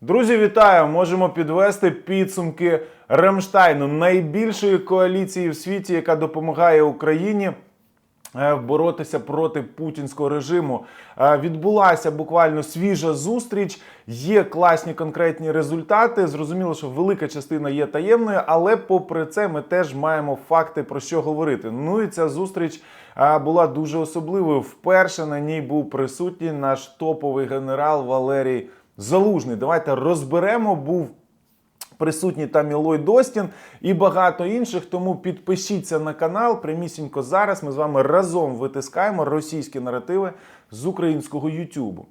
Друзі, вітаю! Можемо підвести підсумки Рамштайну, найбільшої коаліції в світі, яка допомагає Україні. е, Боротися проти путінського режиму Е, відбулася буквально свіжа зустріч. Є класні конкретні результати. Зрозуміло, що велика частина є таємною, але попри це ми теж маємо факти про що говорити. Ну і ця зустріч е, була дуже особливою. Вперше на ній був присутній наш топовий генерал Валерій Залужний. Давайте розберемо. Був присутній там і Ллойд Остін і багато інших. Тому підпишіться на канал. Прямісінько зараз ми з вами разом витискаємо російські наративи з українського Ютубу.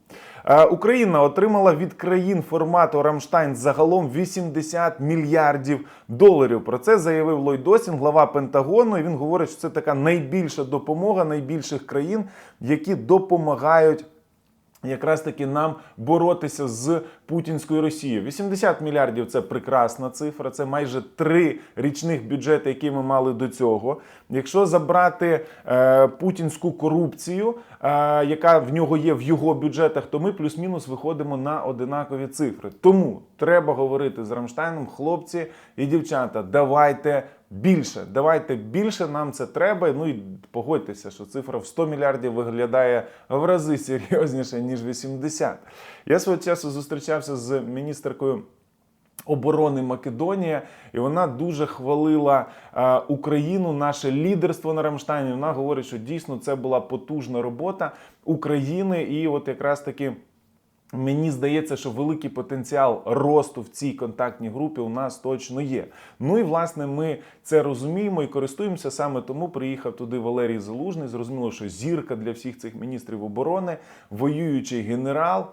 Е, Україна отримала від країн формату Рамштайн загалом 80 мільярдів доларів. Про це заявив Ллойд Остін, глава Пентагону. І він говорить, що це така найбільша допомога найбільших країн, які допомагають якраз таки нам боротися з путінською Росією. 80 мільярдів це прекрасна цифра. Це майже три річних бюджети, які ми мали до цього. Якщо забрати е, путінську корупцію, е, яка в нього є в його бюджетах, то ми плюс-мінус виходимо на одинакові цифри. Тому треба говорити з Рамштайном, хлопці і дівчата. Давайте. Більше, давайте більше нам це треба. Ну і погодьтеся, що цифра в 100 мільярдів виглядає в рази серйозніше, ніж 80. Я свого часу зустрічався з міністеркою. Оборони Македонія, і вона дуже хвалила е, Україну, наше лідерство на Рамштайні. Вона говорить, що дійсно це була потужна робота України, і от якраз таки. Мені здається, що великий потенціал росту в цій контактній групі у нас точно є. Ну і власне ми це розуміємо і користуємося. Саме тому приїхав туди Валерій Залужний. Зрозуміло, що зірка для всіх цих міністрів оборони, воюючий генерал.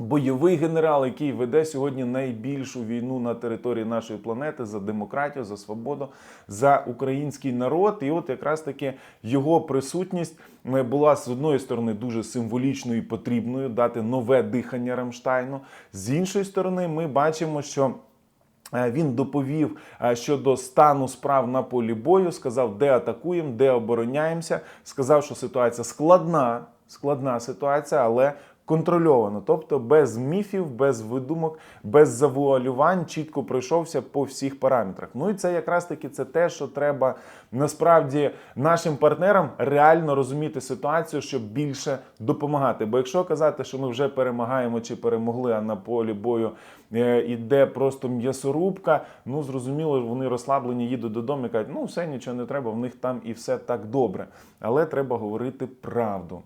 Бойовий генерал, який веде сьогодні найбільшу війну на території нашої планети за демократію, за свободу, за український народ. І от якраз таки його присутність е, була з одної сторони дуже символічною і потрібною дати нове дихання Рамштайну. З іншої сторони, ми бачимо, що. Е, Він доповів е, щодо стану справ на полі бою, сказав, де атакуємо, де обороняємося. Сказав, що ситуація складна, складна ситуація, але контрольовано. Тобто без міфів, без видумок, без завуалювань, чітко пройшовся по всіх параметрах. Ну і це якраз таки це те, що треба насправді нашим партнерам реально розуміти ситуацію, щоб більше допомагати. Бо якщо казати, що ми вже перемагаємо чи перемогли, а на полі бою е, іде просто м'ясорубка, ну зрозуміло, вони розслаблені, їдуть додому і кажуть, ну все нічого не треба, в них там і все так добре. Але треба говорити правду.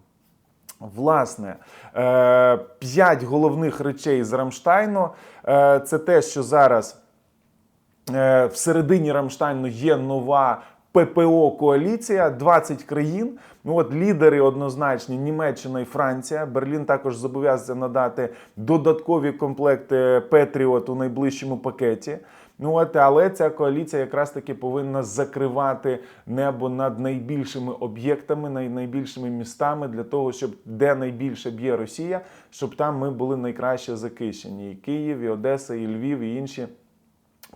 Власне, е, п'ять головних речей з Рамштайну Е, це те, що зараз е, всередині Рамштайну є нова. ППО коаліція 20 країн. Ну от лідери однозначні Німеччина і Франція. Берлін також зобов'язався надати додаткові комплекти Петріот у найближчому пакеті. Ну от, але ця коаліція якраз таки повинна закривати небо над найбільшими об'єктами, най- найбільшими містами для того, щоб де найбільше б'є Росія, щоб там ми були найкраще захищені. І Київ, і Одеса, і Львів, і інші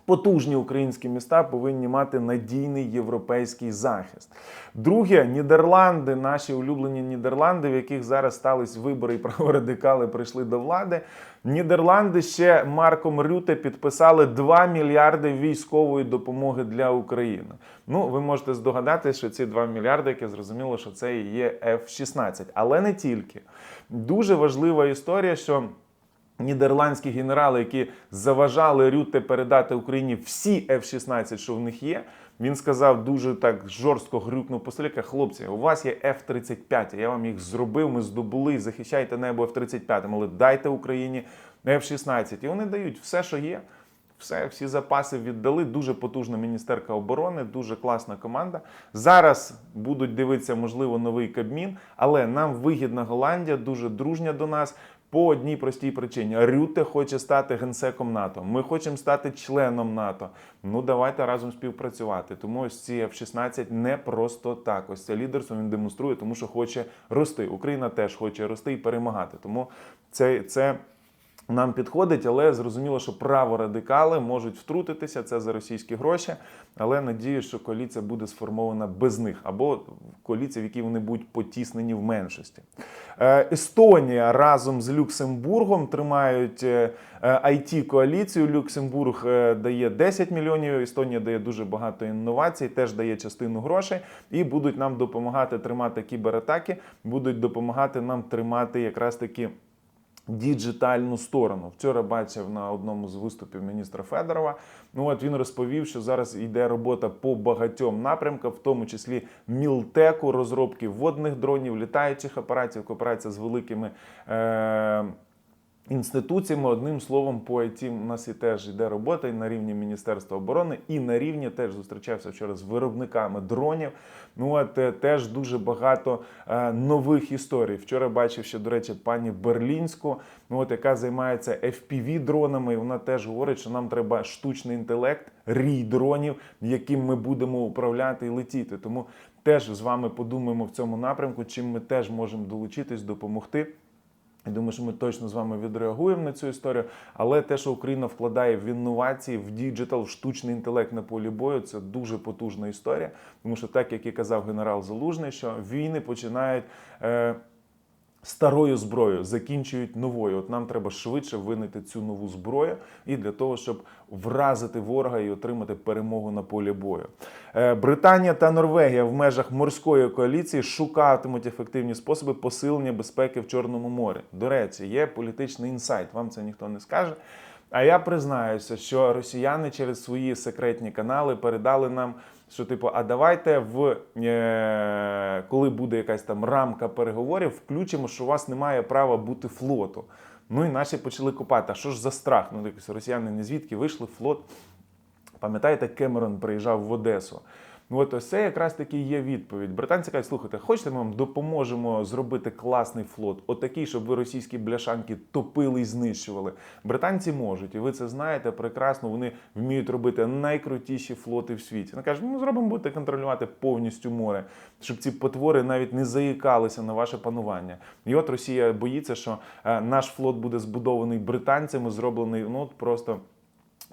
потужні українські міста повинні мати надійний європейський захист. Друге, Нідерланди, наші улюблені Нідерланди, в яких зараз стались вибори і праворадикали прийшли до влади. Нідерланди ще Марком Рюте підписали 2 мільярди військової допомоги для України. Ну, ви можете здогадатися, що ці 2 мільярди, яке зрозуміло, що це і є F-16. Але не тільки. Дуже важлива історія, що. Нідерландські генерали, які заважали Рюте передати Україні всі F-16, що в них є. Він сказав дуже так жорстко грюкнув по столі, хлопці, у вас є F-35, я вам їх зробив, ми здобули, захищайте небо F-35, але дайте Україні F-16. І вони дають все, що є. Все, всі запаси віддали. Дуже потужна міністерка оборони, дуже класна команда. Зараз будуть дивитися, можливо, новий Кабмін, але нам вигідна Голландія, дуже дружня до нас. По одній простій причині Рюте хоче стати генсеком НАТО. Ми хочемо стати членом НАТО. Ну давайте разом співпрацювати. Тому ось ці F-16 не просто так. Ось це лідерство він демонструє, тому що хоче рости. Україна теж хоче рости і перемагати. Тому це, це нам підходить, але зрозуміло, що праворадикали можуть втрутитися це за російські гроші. Але надію, що коаліція буде сформована без них, або коаліція, в якій вони будуть потіснені в меншості. Е, Естонія разом з Люксембургом тримають it коаліцію. Люксембург е, дає 10 мільйонів. Естонія дає дуже багато інновацій, теж дає частину грошей, і будуть нам допомагати тримати кібератаки, будуть допомагати нам тримати якраз таки діджитальну сторону. Вчора бачив на одному з виступів міністра Федорова. Ну от він розповів, що зараз йде робота по багатьом напрямкам, в тому числі мілтеку, розробки водних дронів, літаючих апаратів, кооперація з великими. Е- Інституціями, одним словом, по IT у нас і теж йде робота і на рівні Міністерства оборони, і на рівні теж зустрічався вчора з виробниками дронів. Ну от е, теж дуже багато е, нових історій. Вчора бачив ще, до речі, пані Берлінську, ну от яка займається fpv дронами. І вона теж говорить, що нам треба штучний інтелект, рій дронів, яким ми будемо управляти і летіти. Тому теж з вами подумаємо в цьому напрямку, чим ми теж можемо долучитись, допомогти. Я думаю, що ми точно з вами відреагуємо на цю історію. Але те, що Україна вкладає в інновації, в діджитал, в штучний інтелект на полі бою, це дуже потужна історія. Тому що, так як і казав генерал Залужний, що війни починають. Е, Старою зброєю закінчують новою. От нам треба швидше винайти цю нову зброю і для того, щоб вразити ворога і отримати перемогу на полі бою. Е, Британія та Норвегія в межах морської коаліції шукатимуть ефективні способи посилення безпеки в Чорному морі. До речі, є політичний інсайт. Вам це ніхто не скаже. А я признаюся, що росіяни через свої секретні канали передали нам, що типу, а давайте в е, коли буде якась там рамка переговорів, включимо, що у вас немає права бути флоту. Ну і наші почали копати. А що ж за страх? Ну, якось росіяни не звідки вийшли флот. Пам'ятаєте, Кемерон приїжджав в Одесу. От це якраз таки є відповідь. Британці кажуть, слухайте, хочете, ми вам допоможемо зробити класний флот, отакий, щоб ви російські бляшанки топили і знищували. Британці можуть, і ви це знаєте прекрасно. Вони вміють робити найкрутіші флоти в світі. Вони кажуть, ну зробимо, будете контролювати повністю море, щоб ці потвори навіть не заїкалися на ваше панування. І от Росія боїться, що е, наш флот буде збудований британцями, зроблений ну от просто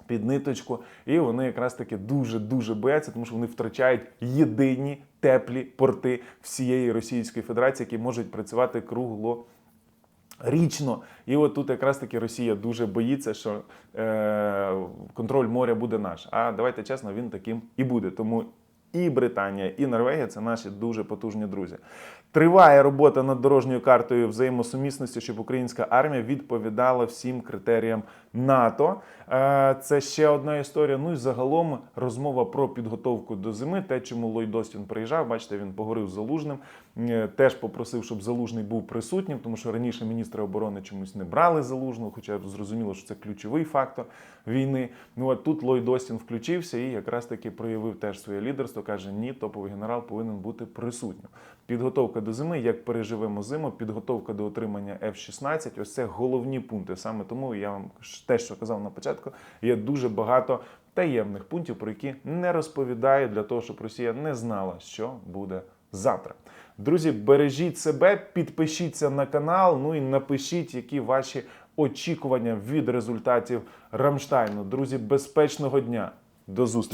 під ниточку, і вони якраз таки дуже дуже бояться, тому що вони втрачають єдині теплі порти всієї Російської Федерації, які можуть працювати кругло. Річно, і от тут якраз таки Росія дуже боїться, що е, контроль моря буде наш. А давайте чесно, він таким і буде. Тому і Британія, і Норвегія це наші дуже потужні друзі. Триває робота над дорожньою картою взаємосумісності, щоб українська армія відповідала всім критеріям НАТО. Е, Це ще одна історія. Ну і загалом розмова про підготовку до зими. Те, чому Ллойд Остін приїжджав, бачите, він поговорив з залужним. Е, Теж попросив, щоб залужний був присутнім, тому що раніше міністри оборони чомусь не брали залужного, хоча зрозуміло, що це ключовий фактор війни. Ну а тут Ллойд Остін включився і якраз таки проявив теж своє лідерство. Каже: ні, топовий генерал повинен бути присутнім. Підготовка до зими, як переживемо зиму, підготовка до отримання F-16, ось це головні пункти. Саме тому я вам те, що казав на початку, є дуже багато таємних пунктів, про які не розповідаю для того, щоб Росія не знала, що буде завтра. Друзі, бережіть себе, підпишіться на канал, ну і напишіть, які ваші очікування від результатів Рамштайну. Друзі, безпечного дня. До зустрічі!